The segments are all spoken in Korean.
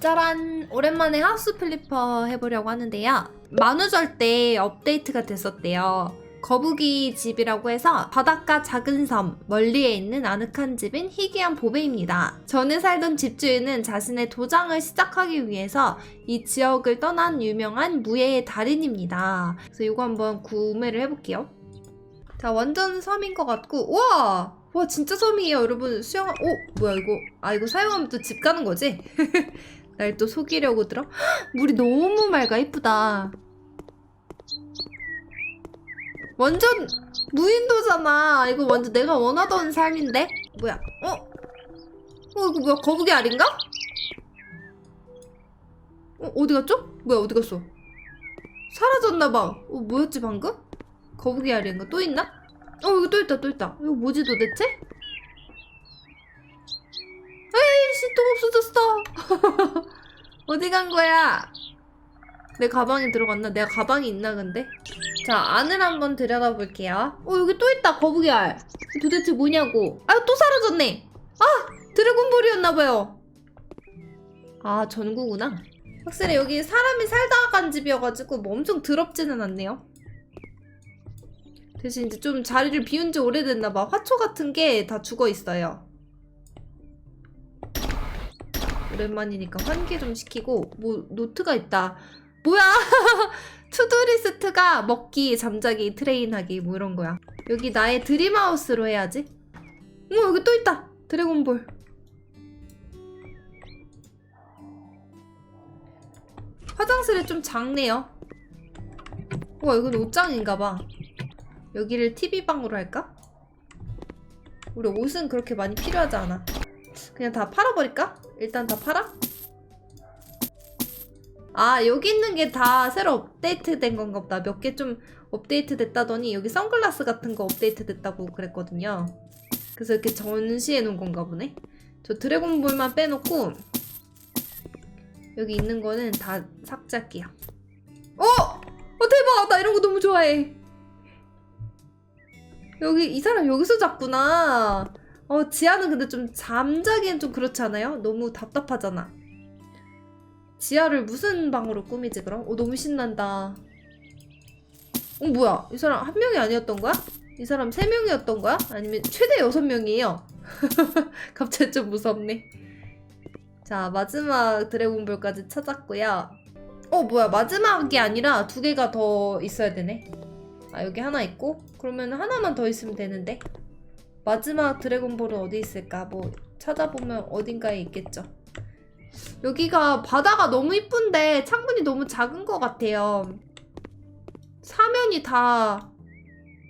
짜란! 오랜만에 하우스 플리퍼 해보려고 하는데요. 만우절 때 업데이트가 됐었대요. 거북이 집이라고 해서 바닷가 작은 섬 멀리에 있는 아늑한 집인 희귀한 보배입니다. 전에 살던 집주인은 자신의 도장을 시작하기 위해서 이 지역을 떠난 유명한 무예의 달인입니다. 그래서 이거 한번 구매를 해볼게요. 자, 완전 섬인 것 같고, 우와! 와, 진짜 섬이에요, 여러분. 수영, 오! 뭐야, 이거. 아, 이거 사용하면 또 집 가는 거지? 날 또 속이려고 들어? 헉, 물이 너무 맑아, 이쁘다. 완전 무인도잖아. 이거 완전 내가 원하던 삶인데? 뭐야? 어? 어, 이거 뭐야? 거북이 알인가? 어, 어디 갔죠? 뭐야, 어디 갔어? 사라졌나봐. 어, 뭐였지, 방금? 거북이 알인가? 또 있나? 어, 여기 또 있다, 또 있다. 이거 뭐지 도대체? 에이씨, 또 없어졌어. 어디 간 거야? 내 가방에 들어갔나? 내가 가방이 있나, 근데? 자, 안을 한번 들여다 볼게요. 어, 여기 또 있다, 거북이 알. 도대체 뭐냐고. 아, 또 사라졌네. 아, 드래곤볼이었나봐요. 아, 전구구나. 확실히 여기 사람이 살다가 간 집이어가지고 뭐 엄청 더럽지는 않네요. 대신 이제 좀 자리를 비운 지 오래됐나봐. 화초 같은 게 다 죽어 있어요. 오랜만이니까 환기 좀 시키고, 뭐, 노트가 있다. 뭐야! 투두리스트가 먹기, 잠자기, 트레인하기, 뭐 이런 거야. 여기 나의 드림하우스로 해야지. 어머, 여기 또 있다! 드래곤볼. 화장실이 좀 작네요. 와, 이건 옷장인가봐. 여기를 TV방으로 할까? 우리 옷은 그렇게 많이 필요하지 않아. 그냥 다 팔아버릴까? 일단 다 팔아? 아, 여기 있는 게 다 새로 업데이트 된 건가 보다. 몇 개 좀 업데이트 됐다더니 여기 선글라스 같은 거 업데이트 됐다고 그랬거든요. 그래서 이렇게 전시해 놓은 건가 보네. 저 드래곤볼만 빼놓고 여기 있는 거는 다 삭제할게요. 어! 어, 대박! 나 이런 거 너무 좋아해. 여기 이 사람 여기서 잤구나. 어 지하는 근데 좀 잠자기엔 좀 그렇지 않아요? 너무 답답하잖아. 지하를 무슨 방으로 꾸미지 그럼? 어 너무 신난다. 어 뭐야? 이 사람 한 명이 아니었던 거야? 이 사람 세 명이었던 거야? 아니면 최대 여섯 명이에요? 갑자기 좀 무섭네. 자 마지막 드래곤볼까지 찾았고요. 어 뭐야 마지막이 아니라 두 개가 더 있어야 되네. 아 여기 하나 있고 그러면 하나만 더 있으면 되는데 마지막 드래곤볼은 어디 있을까? 뭐 찾아보면 어딘가에 있겠죠. 여기가 바다가 너무 이쁜데 창문이 너무 작은 것 같아요. 사면이 다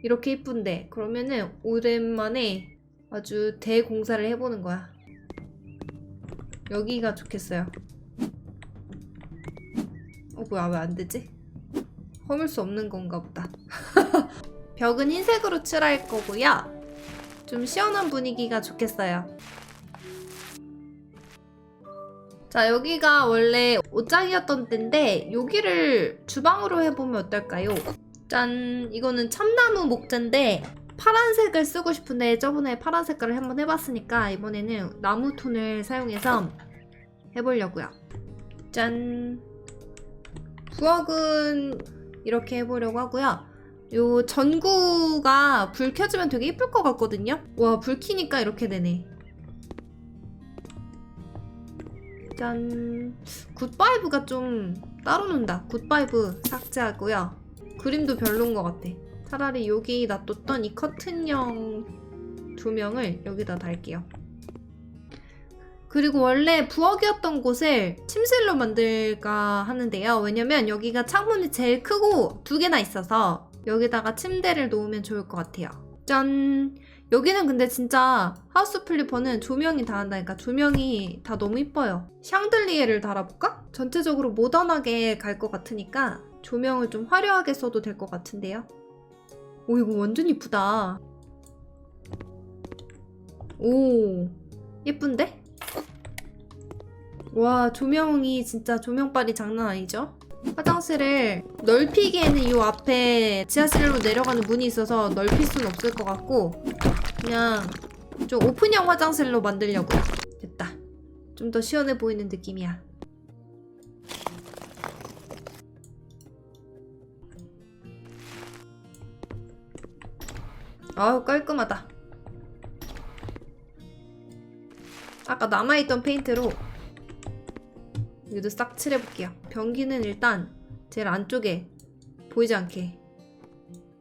이렇게 이쁜데 그러면은 오랜만에 아주 대공사를 해보는 거야. 여기가 좋겠어요. 어 뭐야 왜 안 되지? 허물 수 없는 건가 보다. 벽은 흰색으로 칠할 거고요. 좀 시원한 분위기가 좋겠어요. 자, 여기가 원래 옷장이었던 데인데 여기를 주방으로 해보면 어떨까요? 짠! 이거는 참나무 목재인데 파란색을 쓰고 싶은데 저번에 파란 색깔을 한번 해봤으니까 이번에는 나무 톤을 사용해서 해보려고요. 짠! 부엌은 이렇게 해보려고 하고요. 요 전구가 불 켜지면 되게 예쁠 것 같거든요? 와, 불 켜니까 이렇게 되네. 짠. 굿바이브가 좀 따로 논다. 굿바이브 삭제하고요. 그림도 별론 것 같아. 차라리 여기 놔뒀던 이 커튼형 조명을 여기다 달게요. 그리고 원래 부엌이었던 곳을 침실로 만들까 하는데요. 왜냐면 여기가 창문이 제일 크고 두 개나 있어서 여기다가 침대를 놓으면 좋을 것 같아요. 짠! 여기는 근데 진짜 하우스 플리퍼는 조명이 다 한다니까 조명이 다 너무 이뻐요. 샹들리에를 달아볼까? 전체적으로 모던하게 갈 것 같으니까 조명을 좀 화려하게 써도 될 것 같은데요. 오 이거 완전 이쁘다. 오 예쁜데? 와 조명이 진짜 조명빨이 장난 아니죠? 화장실을 넓히기에는 이 앞에 지하실로 내려가는 문이 있어서 넓힐 수는 없을 것 같고 그냥 좀 오픈형 화장실로 만들려고요. 됐다. 좀 더 시원해 보이는 느낌이야. 아우 깔끔하다. 아까 남아있던 페인트로 여기도 싹 칠해볼게요. 변기는 일단 제일 안쪽에 보이지 않게.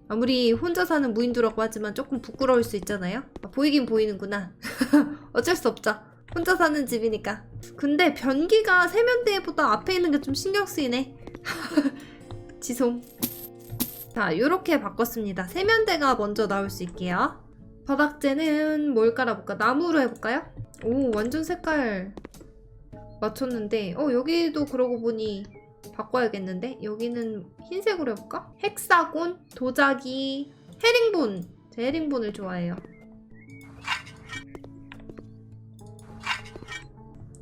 아무리 혼자 사는 무인도라고 하지만 조금 부끄러울 수 있잖아요. 아, 보이긴 보이는구나. 어쩔 수 없죠. 혼자 사는 집이니까. 근데 변기가 세면대보다 앞에 있는 게 좀 신경 쓰이네. 지송. 자, 요렇게 바꿨습니다. 세면대가 먼저 나올 수 있게요. 바닥재는 뭘 깔아볼까? 나무로 해볼까요? 오, 완전 색깔 맞췄는데, 어, 여기도 그러고 보니 바꿔야겠는데? 여기는 흰색으로 해볼까? 헥사곤, 도자기, 헤링본. 제 헤링본을 좋아해요.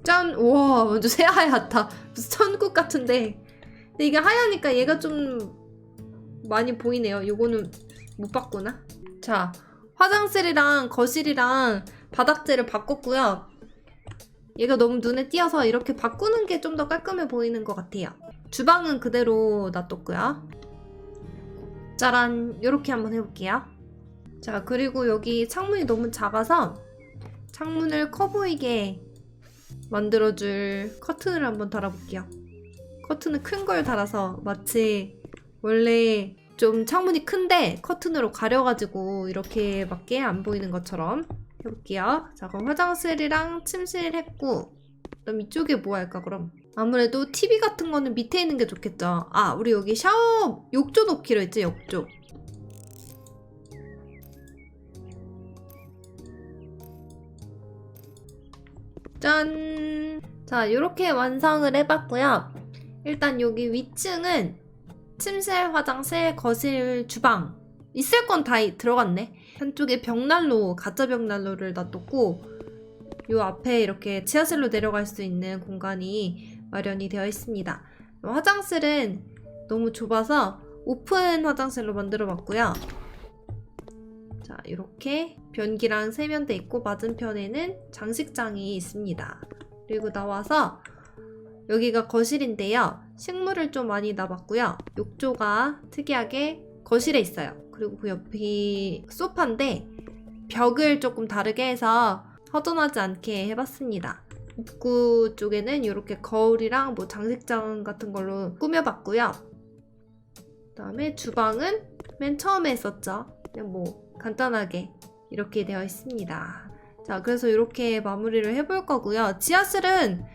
짠! 우와, 완전 새하얗다. 무슨 천국 같은데. 근데 이게 하얘니까 얘가 좀 많이 보이네요. 요거는 못 봤구나. 자, 화장실이랑 거실이랑 바닥재를 바꿨고요. 얘가 너무 눈에 띄어서 이렇게 바꾸는 게 좀 더 깔끔해 보이는 것 같아요. 주방은 그대로 놔뒀고요. 짜란! 이렇게 한번 해볼게요. 자, 그리고 여기 창문이 너무 작아서 창문을 커 보이게 만들어줄 커튼을 한번 달아볼게요. 커튼은 큰 걸 달아서 마치 원래 좀 창문이 큰데 커튼으로 가려가지고 이렇게밖에 안 보이는 것처럼 해볼게요. 자, 그럼 화장실이랑 침실 했고 그럼 이쪽에 뭐 할까 그럼? 아무래도 TV 같은 거는 밑에 있는 게 좋겠죠. 아, 우리 여기 샤워 욕조 놓기로 했지, 욕조. 짠! 자, 이렇게 완성을 해봤고요. 일단 여기 위층은 침실, 화장실, 거실, 주방 있을 건 다 들어갔네. 한쪽에 벽난로, 가짜 벽난로를 놔뒀고 요 앞에 이렇게 지하실로 내려갈 수 있는 공간이 마련이 되어 있습니다. 화장실은 너무 좁아서 오픈 화장실로 만들어 봤고요. 자, 이렇게 변기랑 세면대 있고 맞은편에는 장식장이 있습니다. 그리고 나와서 여기가 거실인데요. 식물을 좀 많이 놔봤고요. 욕조가 특이하게 거실에 있어요. 그리고 그 옆이 소파인데 벽을 조금 다르게 해서 허전하지 않게 해봤습니다. 입구 쪽에는 이렇게 거울이랑 뭐 장식장 같은 걸로 꾸며봤고요. 그다음에 주방은 맨 처음에 했었죠. 그냥 뭐 간단하게 이렇게 되어 있습니다. 자, 그래서 이렇게 마무리를 해볼 거고요. 지하실은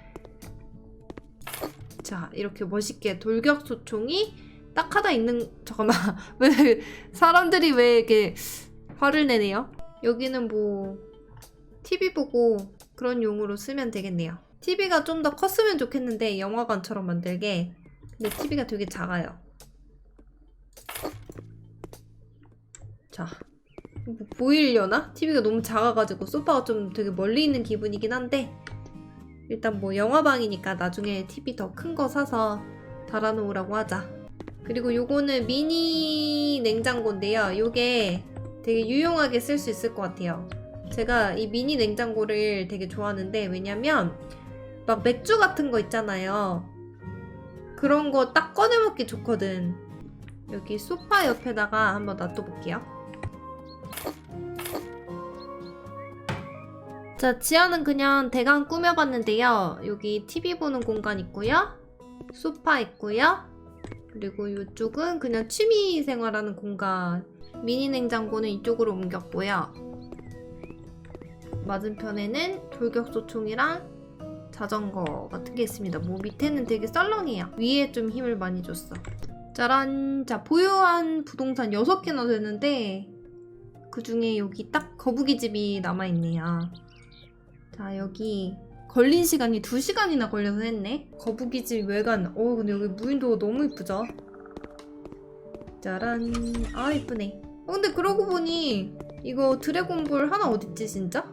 자, 이렇게 멋있게 돌격 소총이 딱 하나 있는 잠깐만 왜 사람들이 왜 이렇게 화를 내네요? 여기는 뭐 TV 보고 그런 용으로 쓰면 되겠네요. TV가 좀 더 컸으면 좋겠는데 영화관처럼 만들게 근데 TV가 되게 작아요. 자, 뭐 보이려나? TV가 너무 작아가지고 소파가 좀 되게 멀리 있는 기분이긴 한데 일단 뭐 영화방이니까 나중에 TV 더 큰 거 사서 달아놓으라고 하자. 그리고 요거는 미니 냉장고인데요. 요게 되게 유용하게 쓸 수 있을 것 같아요. 제가 이 미니 냉장고를 되게 좋아하는데 왜냐면 막 맥주 같은 거 있잖아요. 그런 거 딱 꺼내 먹기 좋거든. 여기 소파 옆에다가 한번 놔둬볼게요. 자, 지하는 그냥 대강 꾸며봤는데요. 여기 TV 보는 공간 있고요. 소파 있고요. 그리고 이쪽은 그냥 취미 생활하는 공간. 미니 냉장고는 이쪽으로 옮겼고요. 맞은편에는 돌격소총이랑 자전거 같은 게 있습니다. 뭐 밑에는 되게 썰렁해요. 위에 좀 힘을 많이 줬어. 짜란! 자, 보유한 부동산 6개나 되는데 그 중에 여기 딱 거북이 집이 남아있네요. 자, 여기 걸린 시간이 2시간이나 걸려서 했네. 거북이 집 외관. 어, 근데 여기 무인도가 너무 이쁘죠? 짜란. 아, 이쁘네. 어, 근데 그러고 보니 이거 드래곤볼 하나 어딨지, 진짜?